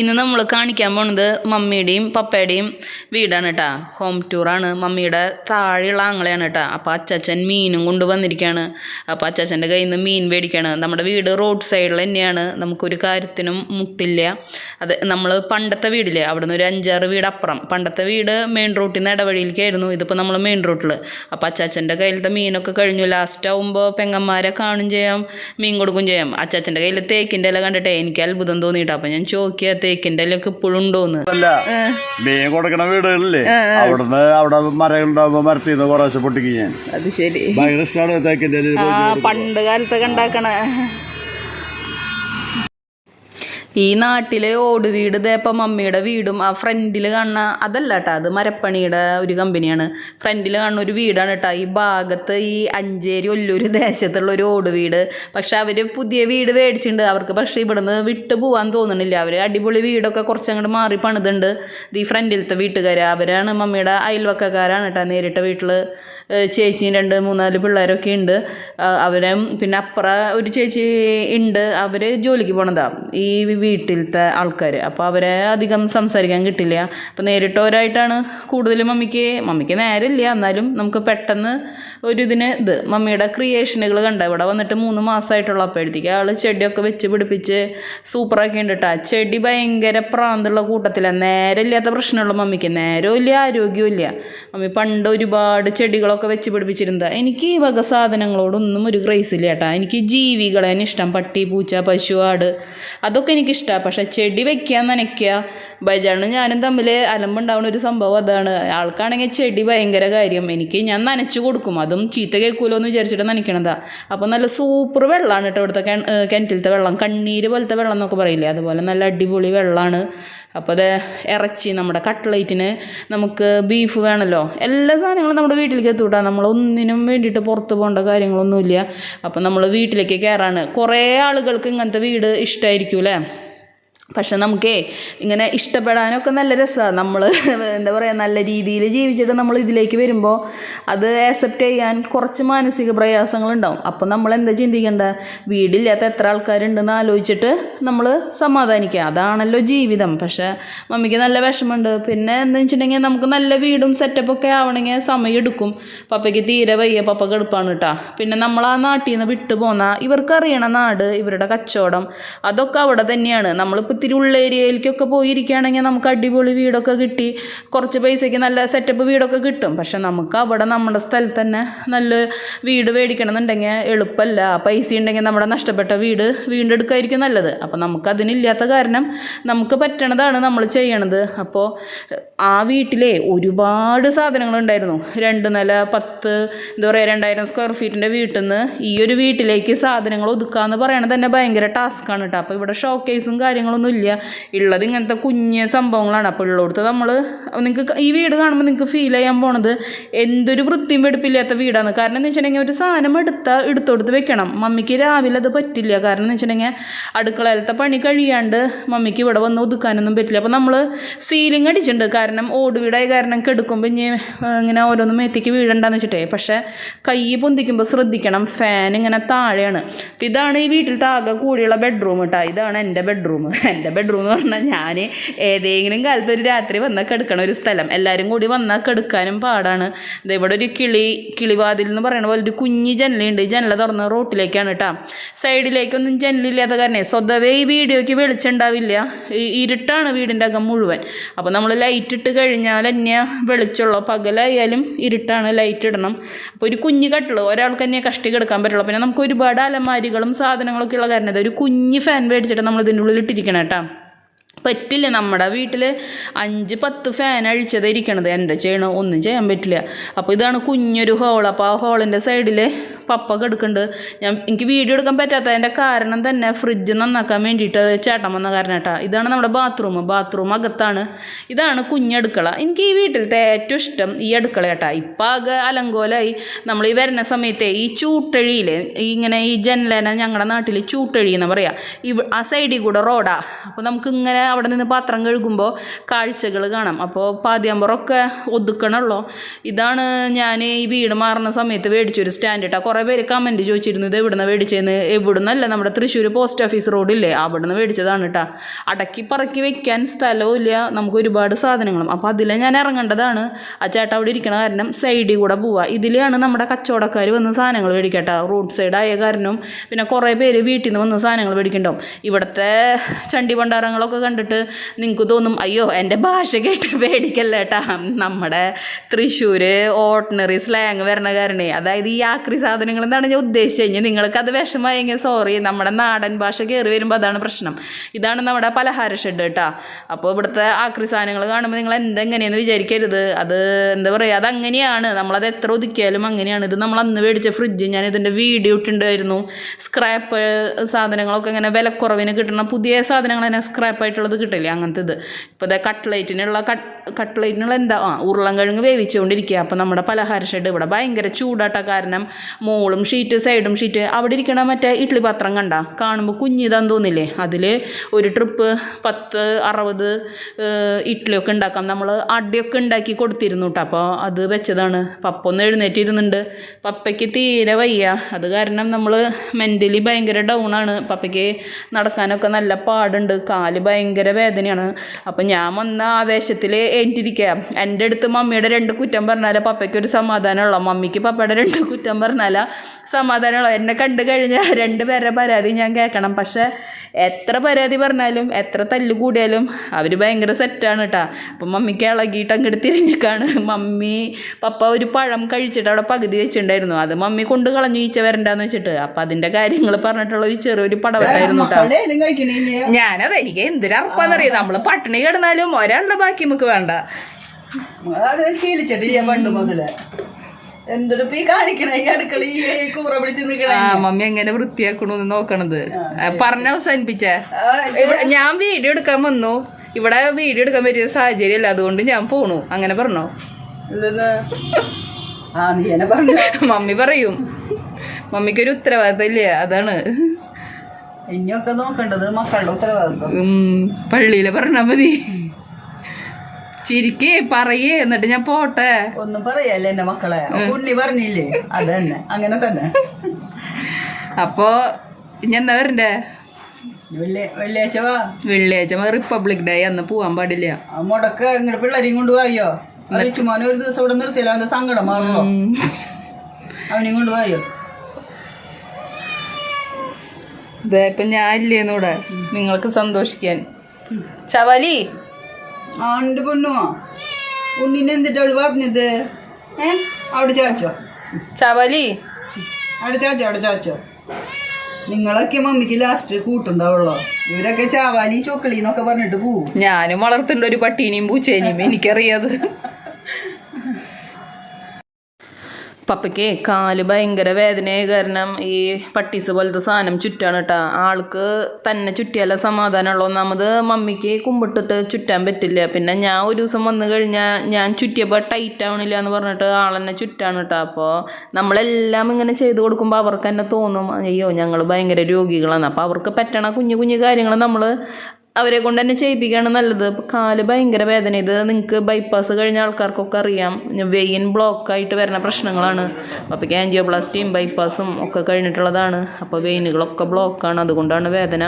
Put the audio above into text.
ഇന്ന് നമ്മൾ കാണിക്കാൻ പോണത് മമ്മിയുടെയും പപ്പയുടെയും വീടാണ് കേട്ടോ ഹോം ടൂറാണ് മമ്മിയുടെ താഴെയുള്ള ആങ്ങളെയാണ് കേട്ടോ അപ്പോൾ അച്ചാച്ചൻ മീനും കൊണ്ട് വന്നിരിക്കുകയാണ് അപ്പോൾ അച്ചാച്ചന്റെ കയ്യിൽ നിന്ന് മീൻ മേടിക്കുകയാണ് നമ്മുടെ വീട് റോഡ് സൈഡിൽ തന്നെയാണ്. നമുക്കൊരു കാര്യത്തിനും മുട്ടില്ല. അത് നമ്മൾ പണ്ടത്തെ വീടില്ലേ? അവിടെ നിന്ന് ഒരു അഞ്ചാറ് വീട് അപ്പുറം. പണ്ടത്തെ വീട് മെയിൻ റോട്ടിൽ നിന്ന് ഇടവഴിയിലേക്കായിരുന്നു. ഇതിപ്പോൾ നമ്മൾ മെയിൻ റോട്ടിൽ അപ്പോൾ അച്ചാച്ചന്റെ കയ്യിലത്തെ മീനൊക്കെ കഴിഞ്ഞു. ലാസ്റ്റ് ആകുമ്പോൾ പെങ്ങന്മാരെ കാണും ചെയ്യാം മീൻ കൊടുക്കും ചെയ്യാം. അച്ചാച്ചന്റെ കയ്യിൽ തേക്കിന്റെ ഇല കണ്ടിട്ടേ എനിക്ക് അത്ഭുതം തോന്നിയിട്ട്. അപ്പം ഞാൻ ചോദിക്കുക തേക്കിന്റെ ഇലയൊക്കെ ഇപ്പോഴും ഉണ്ടോന്ന്. മീൻ കൊടുക്കണ വീടുകളില്ലേ? അവിടുന്ന് അവിടെ മരങ്ങളുണ്ടാവുമ്പോ മരത്തിൽ നിന്ന് കുറേശ്ശെ പൊട്ടിക്കും ഞാൻ. അത് ശരി. ഭയങ്കര ഇഷ്ടമാണ് തേക്കിന്റെ ആ പണ്ട് കാലത്തൊക്കെ ഉണ്ടാക്കണ ഈ നാട്ടിലെ ഓട് വീട് ഇതേപ്പം മമ്മിയുടെ വീടും ആ ഫ്രണ്ടിൽ കാണുന്ന അതല്ല കേട്ടോ അത് മരപ്പണിയുടെ ഒരു കമ്പനിയാണ്. ഫ്രണ്ടിൽ കാണുന്ന ഒരു വീടാണ് കേട്ടോ ഈ ഭാഗത്ത് ഈ അഞ്ചേരി ഒല്ലൂര് ദേശത്തുള്ള ഒരു ഓട് വീട്. പക്ഷെ അവർ പുതിയ വീട് മേടിച്ചിട്ടുണ്ട് അവർക്ക് പക്ഷേ ഇവിടുന്ന് വിട്ടു പോകാൻ തോന്നണില്ല. അവർ അടിപൊളി വീടൊക്കെ കുറച്ചങ്ങോട്ട് മാറി പണിതുണ്ട്. ഈ ഫ്രണ്ടിലത്തെ വീട്ടുകാർ അവരാണ് മമ്മിയുടെ അയൽവക്കക്കാരാണ് കേട്ടോ നേരിട്ട വീട്ടിൽ ചേച്ചിയും രണ്ട് മൂന്നാൽ പിള്ളേരൊക്കെ ഉണ്ട് അവരെ പിന്നെ അപ്പുറ ഒരു ചേച്ചി ഉണ്ട് അവർ ജോലിക്ക് പോണതാണ് ഈ വീട്ടിലത്തെ ആൾക്കാർ അപ്പോൾ അവരെ അധികം സംസാരിക്കാൻ കിട്ടില്ല. അപ്പോൾ നേരിട്ടവരായിട്ടാണ് കൂടുതലും മമ്മിക്ക് മമ്മിക്ക് നേരമില്ല എന്നാലും നമുക്ക് പെട്ടെന്ന് ഒരു ഇതിന് ഇത്. മമ്മിയുടെ ക്രിയേഷനുകൾ കണ്ട? ഇവിടെ വന്നിട്ട് മൂന്ന് മാസമായിട്ടുള്ള അപ്പോഴത്തേക്ക് ആൾ ചെടിയൊക്കെ വെച്ച് പിടിപ്പിച്ച് സൂപ്പറാക്കി ഉണ്ട് ചെടി ഭയങ്കര പ്രാന്തുള്ള കൂട്ടത്തിലാണ് നേരമില്ലാത്ത പ്രശ്നമുള്ള മമ്മിക്ക്. നേരവും ഇല്ല ആരോഗ്യവും ഇല്ല. മമ്മി പണ്ട് ഒരുപാട് ചെടികളൊക്കെ വെച്ച് പിടിപ്പിച്ചിരുന്നതാണ് എനിക്ക് ഈ വക സാധനങ്ങളോടൊന്നും ഒരു ക്രൈസ് ഇല്ല എനിക്ക് ജീവികളെ ഇഷ്ടം. പട്ടി പൂച്ച പശു ആട്. അതൊക്കെ എനിക്കിഷ്ടമാണ് പക്ഷെ ചെടി വെക്കാൻ നനയ്ക്കുക. ബജാണും ഞാനും തമ്മിൽ അലമ്പുണ്ടാവുന്ന ഒരു സംഭവം അതാണ്. ആൾക്കാണെങ്കിൽ ചെടി ഭയങ്കര കാര്യം. എനിക്ക് ഞാൻ നനച്ചു കൊടുക്കും. അതും ചീത്ത കേൾക്കുമല്ലോ എന്ന് വിചാരിച്ചിട്ട് നനയ്ക്കണതാ. അപ്പോൾ നല്ല സൂപ്പർ വെള്ളമാണ് കേട്ടോ ഇവിടുത്തെ കിണറ്റിലത്തെ വെള്ളം. കണ്ണീര് പോലത്തെ വെള്ളം എന്നൊക്കെ പറയില്ലേ? അതുപോലെ നല്ല അടിപൊളി വെള്ളമാണ് അപ്പോൾ അത് ഇറച്ചി നമ്മുടെ കട്ട്ലൈറ്റിന് നമുക്ക് ബീഫ് വേണമല്ലോ എല്ലാ സാധനങ്ങളും നമ്മുടെ വീട്ടിലേക്ക് എത്തൂട്ടാ. നമ്മൾ ഒന്നിനും വേണ്ടിയിട്ട് പുറത്ത് പോകേണ്ട കാര്യങ്ങളൊന്നുമില്ല. അപ്പോൾ നമ്മൾ വീട്ടിലേക്ക് കയറാണ്. കുറേ ആളുകൾക്ക് ഇങ്ങനത്തെ വീട് ഇഷ്ടമായിരിക്കും അല്ലേ? പക്ഷെ നമുക്കേ ഇങ്ങനെ ഇഷ്ടപ്പെടാനൊക്കെ നല്ല രസമാണ്. നമ്മൾ എന്താ പറയുക നല്ല രീതിയിൽ ജീവിച്ചിട്ട് നമ്മൾ ഇതിലേക്ക് വരുമ്പോൾ അത് ആക്സെപ്റ്റ് ചെയ്യാൻ കുറച്ച് മാനസിക പ്രയാസങ്ങളുണ്ടാവും. അപ്പം നമ്മൾ എന്താ ചിന്തിക്കേണ്ട? വീടില്ലാത്ത എത്ര ആൾക്കാരുണ്ടെന്ന് ആലോചിച്ചിട്ട് നമ്മൾ സമാധാനിക്കുക. അതാണല്ലോ ജീവിതം. പക്ഷെ മമ്മിക്ക് നല്ല വിഷമമുണ്ട്. പിന്നെ എന്താ വെച്ചിട്ടുണ്ടെങ്കിൽ നമുക്ക് നല്ല വീടും സെറ്റപ്പൊക്കെ ആവണമെങ്കിൽ സമയം എടുക്കും. പപ്പയ്ക്ക് തീരെ വയ്യ. പപ്പ കെടുപ്പാണ് കേട്ടോ പിന്നെ നമ്മൾ ആ നാട്ടിൽ നിന്ന് വിട്ടു പോന്ന ഇവർക്കറിയണ നാട് ഇവരുടെ കച്ചവടം അതൊക്കെ അവിടെ തന്നെയാണ്. നമ്മളിപ്പോൾ ഇത്തിരി ഉള്ള ഏരിയയിലേക്കൊക്കെ പോയിരിക്കുകയാണെങ്കിൽ നമുക്ക് അടിപൊളി വീടൊക്കെ കിട്ടി. കുറച്ച് പൈസയ്ക്ക് നല്ല സെറ്റപ്പ് വീടൊക്കെ കിട്ടും. പക്ഷെ നമുക്ക് അവിടെ നമ്മുടെ സ്ഥലത്ത് തന്നെ നല്ല വീട് മേടിക്കണം എന്നുണ്ടെങ്കിൽ എളുപ്പമല്ല പൈസ ഉണ്ടെങ്കിൽ നമ്മുടെ നഷ്ടപ്പെട്ട വീട് വീണ്ടെടുക്കായിരിക്കും നല്ലത്. അപ്പോൾ നമുക്കതിനില്ലാത്ത കാരണം നമുക്ക് പറ്റണതാണ് നമ്മൾ ചെയ്യണത്. അപ്പോൾ ആ വീട്ടിലെ ഒരുപാട് സാധനങ്ങളുണ്ടായിരുന്നു. രണ്ട് നില പത്ത് എന്താ പറയുക രണ്ടായിരം സ്ക്വയർ ഫീറ്റിന്റെ വീട്ടിൽ നിന്ന് ഈ ഒരു വീട്ടിലേക്ക് സാധനങ്ങൾ ഒതുക്കുക എന്ന് പറയണത് തന്നെ ഭയങ്കര ടാസ്ക്കാണ് കേട്ടോ. അപ്പോൾ ഇവിടെ ഷോക്കേസും കാര്യങ്ങളൊന്നും ഇല്ല ഉള്ളത് ഇങ്ങനത്തെ കുഞ്ഞ് സംഭവങ്ങളാണ്. അപ്പോൾ ഉള്ളിടത്ത് നമ്മൾ നിങ്ങൾക്ക് ഈ വീട് കാണുമ്പോൾ നിങ്ങൾക്ക് ഫീൽ ചെയ്യാൻ പോണത് എന്തൊരു വൃത്തിയും വെടുപ്പില്ലാത്ത വീടാണ്. കാരണം എന്ന് വെച്ചിട്ടുണ്ടെങ്കിൽ ഒരു സാധനം എടുത്താൽ എടുത്തോടുത്ത് വെക്കണം. മമ്മിക്ക് രാവിലെ അത് പറ്റില്ല. കാരണം എന്ന് വെച്ചിട്ടുണ്ടെങ്കിൽ അടുക്കളയിലത്തെ പണി കഴിയാണ്ട് മമ്മിക്ക് ഇവിടെ വന്ന് ഒതുക്കാനൊന്നും പറ്റില്ല. അപ്പോൾ നമ്മൾ സീലിംഗ് അടിച്ചിട്ടുണ്ട്. കാരണം ഓട് വീടായ കാരണം കെടുക്കുമ്പോൾ ഇനി ഇങ്ങനെ ഓരോന്നും മേത്തേക്ക് വീഴണ്ടെന്ന് വെച്ചിട്ടേ. പക്ഷേ കൈ പൊന്തിക്കുമ്പോൾ ശ്രദ്ധിക്കണം. ഫാൻ ഇങ്ങനെ താഴെയാണ്. അപ്പോൾ ഇതാണ് ഈ വീട്ടിലത്തെ ആകെ കൂടിയുള്ള ബെഡ്റൂം കേട്ടോ ഇതാണ് എന്റെ ബെഡ്റൂം എന്റെ ബെഡ്റൂം എന്ന് പറഞ്ഞാൽ ഞാൻ ഏതെങ്കിലും കാലത്ത് ഒരു രാത്രി വന്നാൽ കിടക്കണ ഒരു സ്ഥലം. എല്ലാവരും കൂടി വന്നാൽ കിടക്കാനും പാടാണ്. ഇവിടെ ഒരു കിളി കിളിവാതിൽ എന്ന് പറയുന്ന പോലെ ഒരു കുഞ്ഞി ജനലുണ്ട്. ജനല തുറന്ന് റോട്ടിലേക്കാണ് കേട്ടോ സൈഡിലേക്കൊന്നും ജനലില്ലാത്ത കാരണേ സ്വതവേ ഈ വീഡിയോയ്ക്ക് വെളിച്ചുണ്ടാവില്ല ഇരുട്ടാണ് വീടിന്റെ അകം മുഴുവൻ. അപ്പോൾ നമ്മൾ ലൈറ്റ് ഇട്ട് കഴിഞ്ഞാൽ തന്നെ വെളിച്ചമുള്ളൂ പകലായാലും ഇരുട്ടാണ് ലൈറ്റ് ഇടണം. അപ്പോൾ ഒരു കുഞ്ഞ് കട്ടിൽ ഒരാൾക്ക് തന്നെ കഷ്ടി കിടക്കാൻ പറ്റുള്ളൂ. പിന്നെ നമുക്ക് ഒരുപാട് അലമാരികളും സാധനങ്ങളൊക്കെ ഉള്ള കാരണം ഒരു കുഞ്ഞ് ഫാൻ മേടിച്ചിട്ട് നമ്മൾ ഇതിന്റെ ഉള്ളിൽ ഇട്ടിരിക്കണം കേട്ടോ. പറ്റില്ല നമ്മുടെ വീട്ടിൽ അഞ്ച് പത്ത് ഫാൻ അഴിച്ചത് ഇരിക്കണത്. എന്താ ചെയ്യണം ഒന്നും ചെയ്യാൻ പറ്റില്ല. അപ്പോൾ ഇതാണ് കുഞ്ഞൊരു ഹോൾ അപ്പോൾ ആ ഹോളിന്റെ സൈഡിൽ പപ്പ എടുക്കുന്നുണ്ട് ഞാൻ എനിക്ക് വീഡിയോ എടുക്കാൻ പറ്റാത്തതിന്റെ കാരണം തന്നെ ഫ്രിഡ്ജ് നന്നാക്കാൻ വേണ്ടിയിട്ട് ചേട്ടൻ വന്ന കാരണം കേട്ടോ. ഇതാണ് നമ്മുടെ ബാത്റൂം ബാത്റൂം അകത്താണ്. ഇതാണ് കുഞ്ഞടുക്കള എനിക്ക് ഈ വീട്ടിലത്തെ ഏറ്റവും ഇഷ്ടം ഈ അടുക്കള കേട്ടാ. ഇപ്പം ആകെ അലങ്കോലായി. നമ്മൾ ഈ വരുന്ന സമയത്തെ ഈ ചൂട്ടഴിയിൽ ഇങ്ങനെ ഈ ജനലേന ഞങ്ങളുടെ നാട്ടിൽ ചൂട്ടഴി എന്ന് പറയാം. ഇവ ആ സൈഡിൽ കൂടെ റോഡാ അപ്പോൾ നമുക്ക് ഇങ്ങനെ അവിടെ നിന്ന് പാത്രം കഴുകുമ്പോൾ കാഴ്ചകൾ കാണാം. അപ്പോൾ പാതിയാമ്പറൊക്കെ ഒതുക്കണമല്ലോ ഇതാണ് ഞാൻ ഈ വീട് മാറുന്ന സമയത്ത് മേടിച്ചൊരു സ്റ്റാൻഡ് ഇട്ടാൽ കുറേ കുറേ പേര് കമന്റ് ചോദിച്ചിരുന്നത് എവിടുന്ന് മേടിച്ചതെന്ന് എവിടുന്നല്ല നമ്മുടെ തൃശ്ശൂർ പോസ്റ്റ് ഓഫീസ് റോഡില്ലേ അവിടുന്ന് മേടിച്ചതാണ് കേട്ടോ അടക്കി പറക്കി വെക്കാൻ സ്ഥലവും ഇല്ല നമുക്ക് ഒരുപാട് സാധനങ്ങളും. അപ്പോൾ അതിൽ ഞാൻ ഇറങ്ങേണ്ടതാണ്. ആ ചേട്ട അവിടെ ഇരിക്കണ കാരണം സൈഡിൽ കൂടെ പോവുക ഇതിലാണ് നമ്മുടെ കച്ചവടക്കാർ വന്ന് സാധനങ്ങൾ മേടിക്കട്ടെ. റോഡ് സൈഡായ കാരണം പിന്നെ കുറേ പേര് വീട്ടിൽ നിന്ന് വന്ന് സാധനങ്ങൾ മേടിക്കണ്ടാവും ഇവിടുത്തെ ചണ്ടി ഭണ്ഡാരങ്ങളൊക്കെ കണ്ടിട്ട് നിങ്ങൾക്ക് തോന്നും അയ്യോ എന്റെ ഭാഷ കേട്ട് പേടിക്കല്ലേ നമ്മുടെ തൃശ്ശൂർ ഓർഡിനറി സ്ലാങ് വരണ കാരണേ. അതായത് ഈ ആക്രി സാധനങ്ങൾ എന്നാണ് ഞാൻ ഉദ്ദേശിച്ചത്. കഴിഞ്ഞാൽ നിങ്ങൾക്ക് അത് വിഷമമായെങ്കിൽ സോറി നമ്മുടെ നാടൻ ഭാഷ കയറി വരുമ്പോൾ അതാണ് പ്രശ്നം. ഇതാണ് നമ്മുടെ പലഹാര ഷെഡ് കേട്ടോ അപ്പോൾ ഇവിടുത്തെ ആക്രി സാധനങ്ങൾ കാണുമ്പോൾ നിങ്ങൾ എന്തെങ്ങനെയെന്ന് വിചാരിക്കരുത്. അത് എന്താ പറയുക അത് അങ്ങനെയാണ്. നമ്മളത് എത്ര ഒതുക്കിയാലും അങ്ങനെയാണ്. ഇത് നമ്മൾ അന്ന് മേടിച്ച ഫ്രിഡ്ജ് ഞാൻ ഇതിന്റെ വീഡിയോ ഇട്ടിട്ടുണ്ടായിരുന്നു. സ്ക്രാപ്പ് സാധനങ്ങളൊക്കെ ഇങ്ങനെ വിലക്കുറവിന് കിട്ടുന്ന പുതിയ സാധനങ്ങൾ തന്നെ സ്ക്രാപ്പ് ആയിട്ടുള്ളത് കിട്ടില്ലേ അങ്ങനത്തെ ഇത്. ഇപ്പോൾ ഇതേ കട്ട്ലേറ്റിനുള്ള കട്ട് കട്ട്ലൈറ്റിനുള്ള എന്താ ആ ഉരുളൻകിഴങ്ങ് വേവിച്ചുകൊണ്ടിരിക്കുക. അപ്പോൾ നമ്മുടെ പലഹാര ഷെഡ് ഇവിടെ ഭയങ്കര ചൂടാട്ട. കാരണം മോളും ഷീറ്റ് സൈഡും ഷീറ്റ് അവിടെ ഇരിക്കണ മറ്റേ ഇഡ്ഡലി പാത്രം കണ്ട? കാണുമ്പോൾ കുഞ്ഞിതാന്ന് തോന്നില്ലേ? അതിൽ ഒരു ട്രിപ്പ് പത്ത് അറുപത് ഇഡ്ലിയൊക്കെ ഉണ്ടാക്കാം. നമ്മൾ അടിയൊക്കെ ഉണ്ടാക്കി കൊടുത്തിരുന്നു കേട്ടോ അപ്പോൾ അത് വെച്ചതാണ്. പപ്പ ഒന്ന് എഴുന്നേറ്റിരുന്നുണ്ട്. പപ്പയ്ക്ക് തീരെ വയ്യ. അത് കാരണം നമ്മൾ മെന്റലി ഭയങ്കര ഡൗൺ ആണ്. പപ്പയ്ക്ക് നടക്കാനൊക്കെ നല്ല പാടുണ്ട്. കാൽ ഭയങ്കര വേദനയാണ്. അപ്പം ഞാൻ വന്ന ആവേശത്തിൽ ഏറ്റിരിക്കുക എന്റെ അടുത്ത് മമ്മിയുടെ രണ്ട് കുറ്റം പറഞ്ഞാലേ പപ്പയ്ക്ക് ഒരു സമാധാനമുള്ളൂ. മമ്മിക്ക് പപ്പയുടെ രണ്ട് കുറ്റം പറഞ്ഞാലാ സമാധാനമുള്ളൂ. എന്നെ കണ്ടു കഴിഞ്ഞാൽ രണ്ട് പേരുടെ പരാതി ഞാൻ കേൾക്കണം. പക്ഷേ എത്ര പരാതി പറഞ്ഞാലും എത്ര തല്ല് കൂടിയാലും അവർ ഭയങ്കര സെറ്റാണ് കേട്ടോ അപ്പം മമ്മിക്ക് ഇളകിയിട്ട് അങ്ങോട്ട് തിരിഞ്ഞിക്കാണ്. മമ്മി പപ്പ ഒരു പഴം കഴിച്ചിട്ട് അവിടെ പകുതി വെച്ചിട്ടുണ്ടായിരുന്നു. അത് മമ്മി കൊണ്ട് കളഞ്ഞു ഈച്ച വരണ്ടാന്ന് വെച്ചിട്ട്. അപ്പം അതിന്റെ കാര്യങ്ങൾ പറഞ്ഞിട്ടുള്ള ഒരു ചെറിയൊരു പടവട്ടായിരുന്നു കേട്ടോ ഞാനത് എനിക്ക് എന്തിനറപ്പാന്നറിയാം നമ്മൾ പട്ടിണി കിടന്നാലും ഒരാളുടെ ബാക്കി നമുക്ക് വേണ്ട. അത് ഞാൻ പണ്ട് മുതൽ. ഈ കാണിക്കണ? ഈ അടുക്കള ഈ കൂറ പിടിച്ച് നിക്കണ. ആ മമ്മി എങ്ങനെ വൃത്തിയാക്കണോന്ന് നോക്കണത്. പറഞ്ഞ അവസാനിപ്പിച്ചേ. ഞാൻ വീഡിയോ എടുക്കാൻ വന്നു. ഇവിടെ വീഡിയോ എടുക്കാൻ പറ്റിയ സാഹചര്യം അല്ല അതുകൊണ്ട് ഞാൻ പോണു. അങ്ങനെ പറഞ്ഞോ. ആ നീ എന്നെ പറഞ്ഞു? മമ്മി പറയും. മമ്മിക്കൊരു ഉത്തരവാദിത്തം ഇല്ല അതാണ്. ഇനിയൊക്കെ നോക്കേണ്ടത് മക്കളുടെ ഉത്തരവാദിത്വം പള്ളിയിൽ പള്ളിയിൽ പറഞ്ഞാ മതി. ചിരിക്കേ പറയേ എന്നിട്ട് ഞാൻ പോട്ടെ. ഒന്നും പറയല്ലേ എന്റെ മക്കളെ? ഉണ്ണി പറഞ്ഞില്ലേ? അത് തന്നെ അങ്ങനെ തന്നെ. അപ്പോ ഞാൻ എന്താ വരണ്ടേ? വെള്ളി വെള്ളിയാഴ്ച റിപ്പബ്ലിക് ഡേ അന്ന് പോവാൻ പാടില്ല. മുടക്ക് ഇങ്ങോട്ട് പിള്ളേരെയും കൊണ്ട് വായോ? റിച്ചുമോനെ ഒരു ദിവസം ഇവിടെ നിർത്തിയില്ല അവന്റെ സങ്കടം മാറണോ. അവനെയും കൊണ്ട് വായോ? ദേ ഇപ്പൊ ഞാൻ ഇല്ലേന്നൂടെ നിങ്ങൾക്ക് സന്തോഷിക്കാൻ. ചവലി ആ ഉണ്ട് പെണ്ണുമോ ഉണ്ണിനെ എന്തിട്ട് അവൾ പറഞ്ഞത്? ഏ? അവിടെ ചാച്ചോ. ചവലി. അവിടെ ചാച്ചോ അവിടെ ചാച്ചോ. നിങ്ങളൊക്കെ മമ്മിക്ക് ലാസ്റ്റ് കൂട്ടുണ്ടാവുള്ളോ? ഇവരൊക്കെ ചാവാലി ചോക്കളിന്നൊക്കെ പറഞ്ഞിട്ട് പോവും. ഞാനും വളർത്തുണ്ട് ഒരു പട്ടീനെയും പൂച്ചേനെയും എനിക്കറിയാത്. പപ്പയ്ക്ക് കാൽ ഭയങ്കര വേദനയായ കാരണം ഈ പട്ടീസ് പോലത്തെ സാധനം ചുറ്റാണ് കേട്ടോ. ആൾക്ക് തന്നെ ചുറ്റിയാലേ സമാധാനമുള്ളൂ. ഒന്നാമത് മമ്മിക്ക് കുമ്പിട്ടിട്ട് ചുറ്റാൻ പറ്റില്ല. പിന്നെ ഞാൻ ഒരു ദിവസം വന്നു കഴിഞ്ഞാൽ ഞാൻ ചുറ്റിയപ്പോൾ ടൈറ്റ് ആവണില്ല എന്ന് പറഞ്ഞിട്ട് ആളെന്നെ ചുറ്റാണ് കേട്ടോ. അപ്പോൾ നമ്മളെല്ലാം ഇങ്ങനെ ചെയ്ത് കൊടുക്കുമ്പോൾ അവർക്ക് തന്നെ തോന്നും അയ്യോ ഞങ്ങൾ ഭയങ്കര രോഗികളാണ്. അപ്പോൾ അവർക്ക് പറ്റണ കുഞ്ഞു കുഞ്ഞു കാര്യങ്ങൾ നമ്മൾ അവരെ കൊണ്ട് തന്നെ ചെയ്യിപ്പിക്കുകയാണ് നല്ലത്. കാൽ ഭയങ്കര വേദന. ഇത് നിങ്ങൾക്ക് ബൈപ്പാസ് കഴിഞ്ഞ ആൾക്കാർക്കൊക്കെ അറിയാം. വെയിൻ ബ്ലോക്കായിട്ട് വരുന്ന പ്രശ്നങ്ങളാണ്. അപ്പോൾ ആൻജിയോപ്ലാസ്റ്റിയും ബൈപ്പാസും ഒക്കെ കഴിഞ്ഞിട്ടുള്ളതാണ്. അപ്പോൾ വെയിനുകളൊക്കെ ബ്ലോക്കാണ് അതുകൊണ്ടാണ് വേദന.